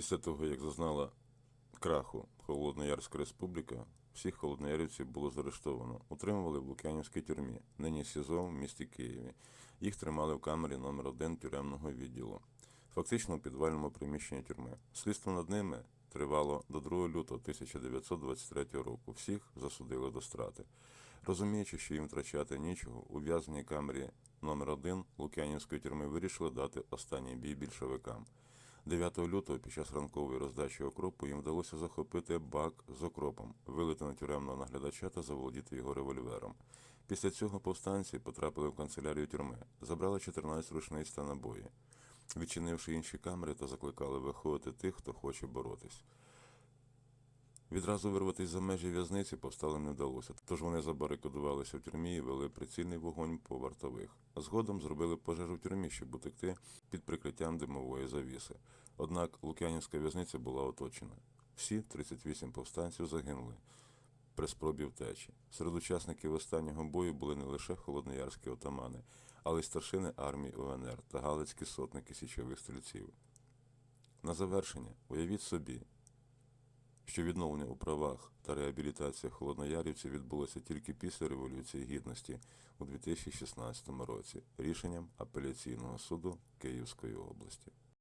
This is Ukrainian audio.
Після того, як зазнала краху Холодноярська республіка, всіх холодноярівців було заарештовано. Утримували в Лук'янівській тюрмі, нині СІЗО в місті Києві. Їх тримали в камері номер 1 тюремного відділу, фактично у підвальному приміщенні тюрми. Слідство над ними тривало до 2 лютого 1923 року. Всіх засудили до страти. Розуміючи, що їм втрачати нічого, у в'язній камері номер 1 Лук'янівської тюрми вирішили дати останній бій більшовикам. 9 лютого під час ранкової роздачі окропу їм вдалося захопити бак з окропом, вилити на тюремного наглядача та заволодіти його револьвером. Після цього повстанці потрапили в канцелярію тюрми, забрали 14 рушниць та набої, відчинивши інші камери та закликали виходити тих, хто хоче боротись. Відразу вирватися за межі в'язниці повсталим не вдалося, тож вони забарикадувалися в тюрмі і вели прицільний вогонь по вартових. Згодом зробили пожежу в тюрмі, щоб утекти під прикриттям димової завіси. Однак Лук'янівська в'язниця була оточена. Всі 38 повстанців загинули при спробі втечі. Серед учасників останнього бою були не лише холодноярські отамани, але й старшини армії УНР та галицькі сотники січових стрільців. На завершення, уявіть собі, що відновлення у правах та реабілітація холодноярівців відбулося тільки після Революції Гідності у 2016 році рішенням апеляційного суду Київської області.